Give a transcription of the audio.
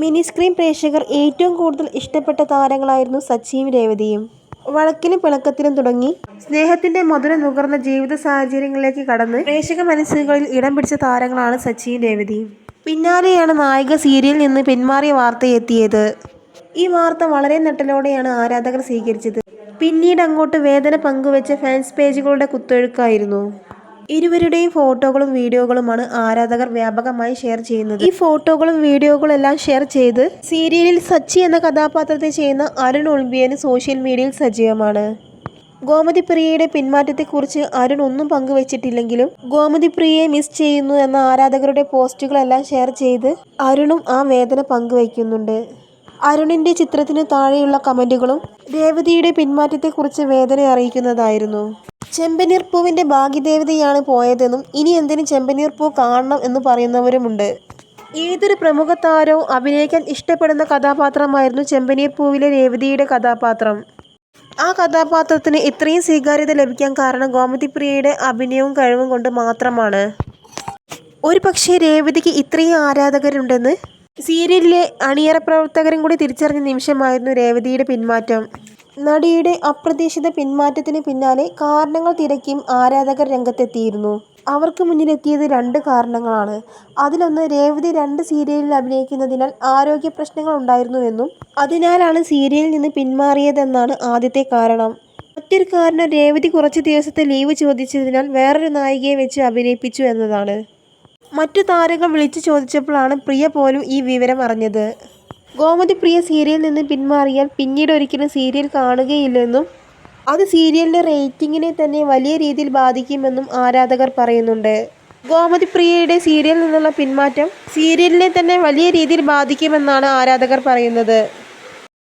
Mini screen പ്രേക്ഷകർ ഏറ്റവും കൂടുതൽ ഇഷ്ടപ്പെട്ട താരങ്ങളായിരുന്നു സച്ചിയും രേവതിയും. വഴക്കിലും പിളക്കത്തിലും തുടങ്ങി സ്നേഹത്തിന്റെ മധുരം നുകർന്ന ജീവിത സാഹചര്യങ്ങളിലേക്ക് കടന്ന് പ്രേക്ഷക മനസ്സുകളിൽ ഇടം പിടിച്ച താരങ്ങളാണ് സച്ചിയും രേവതിയും. പിന്നാലെയാണ് നായിക സീരിയലിൽ നിന്ന് പിന്മാറിയ വാർത്തയെത്തിയത്. ഈ വാർത്ത വളരെ നെട്ടലോടെയാണ് ആരാധകർ സ്വീകരിച്ചത്. പിന്നീട് അങ്ങോട്ട് വേദന പങ്കുവെച്ച ഫാൻസ് പേജുകളുടെ കുത്തൊഴുക്കായിരുന്നു. ഇരുവരുടെയും ഫോട്ടോകളും വീഡിയോകളുമാണ് ആരാധകർ വ്യാപകമായി ഷെയർ ചെയ്യുന്നത്. ഈ ഫോട്ടോകളും വീഡിയോകളും എല്ലാം ഷെയർ ചെയ്ത് സീരിയലിൽ സച്ചി എന്ന കഥാപാത്രത്തെ ചെയ്യുന്ന അരുൺ ഒളിമ്പിയന് സോഷ്യൽ മീഡിയയിൽ സജീവമാണ്. ഗോമതി പ്രിയയുടെ പിന്മാറ്റത്തെക്കുറിച്ച് അരുൺ ഒന്നും പങ്കുവച്ചിട്ടില്ലെങ്കിലും ഗോമതി പ്രിയയെ മിസ് ചെയ്യുന്നു എന്ന ആരാധകരുടെ പോസ്റ്റുകളെല്ലാം ഷെയർ ചെയ്ത് അരുണും ആ വേദന പങ്കുവയ്ക്കുന്നുണ്ട്. അരുണിന്റെ ചിത്രത്തിന് താഴെയുള്ള കമന്റുകളും രേവതിയുടെ പിന്മാറ്റത്തെക്കുറിച്ച് വേദന അറിയിക്കുന്നതായിരുന്നു. ചെമ്പനീർ പൂവിന്റെ ഭാഗ്യദേവതയാണ് പോയതെന്നും ഇനി എന്തിന് ചെമ്പനീർ പൂ കാണണം എന്ന് പറയുന്നവരുമുണ്ട്. ഏതൊരു പ്രമുഖ താരവും അഭിനയിക്കാൻ ഇഷ്ടപ്പെടുന്ന കഥാപാത്രമായിരുന്നു ചെമ്പനീർ പൂവിലെ രേവതിയുടെ കഥാപാത്രം. ആ കഥാപാത്രത്തിന് ഇത്രയും സ്വീകാര്യത ലഭിക്കാൻ കാരണം ഗോമതി പ്രിയയുടെ അഭിനയവും കഴിവും കൊണ്ട് മാത്രമാണ്. ഒരു പക്ഷേ രേവതിക്ക് ഇത്രയും ആരാധകരുണ്ടെന്ന്? സീരിയലിലെ അണിയറ പ്രവർത്തകരും കൂടി തിരിച്ചറിഞ്ഞ നിമിഷമായിരുന്നു രേവതിയുടെ പിന്മാറ്റം. നടിയുടെ അപ്രതീക്ഷിത പിന്മാറ്റത്തിന് പിന്നാലെ കാരണങ്ങൾ തിരക്കിയും ആരാധകർ രംഗത്തെത്തിയിരുന്നു. അവർക്ക് മുന്നിലെത്തിയത് രണ്ട് കാരണങ്ങളാണ്. അതിലൊന്ന് രേവതി രണ്ട് സീരിയലിൽ അഭിനയിക്കുന്നതിനാൽ ആരോഗ്യ പ്രശ്നങ്ങൾ ഉണ്ടായിരുന്നുവെന്നും അതിനാലാണ് സീരിയലിൽ നിന്ന് പിന്മാറിയതെന്നാണ് ആദ്യത്തെ കാരണം. മറ്റൊരു കാരണം രേവതി കുറച്ച് ദിവസത്തെ ലീവ് ചോദിച്ചതിനാൽ വേറൊരു നായികയെ വെച്ച് അഭിനയിപ്പിച്ചു എന്നതാണ്. മറ്റു താരങ്ങൾ വിളിച്ചു ചോദിച്ചപ്പോഴാണ് പ്രിയ പോലും ഈ വിവരം അറിഞ്ഞത്. ഗോമതി പ്രിയ സീരിയലിൽ നിന്ന് പിന്മാറിയാൽ പിന്നീട് ഒരിക്കലും സീരിയൽ കാണുകയില്ലെന്നും അത് സീരിയലിന്റെ റേറ്റിങ്ങിനെ തന്നെ വലിയ രീതിയിൽ ബാധിക്കുമെന്നും ആരാധകർ പറയുന്നുണ്ട്. ഗോമതി പ്രിയയുടെ സീരിയലിൽ നിന്നുള്ള പിന്മാറ്റം സീരിയലിനെ തന്നെ വലിയ രീതിയിൽ ബാധിക്കുമെന്നാണ് ആരാധകർ പറയുന്നത്.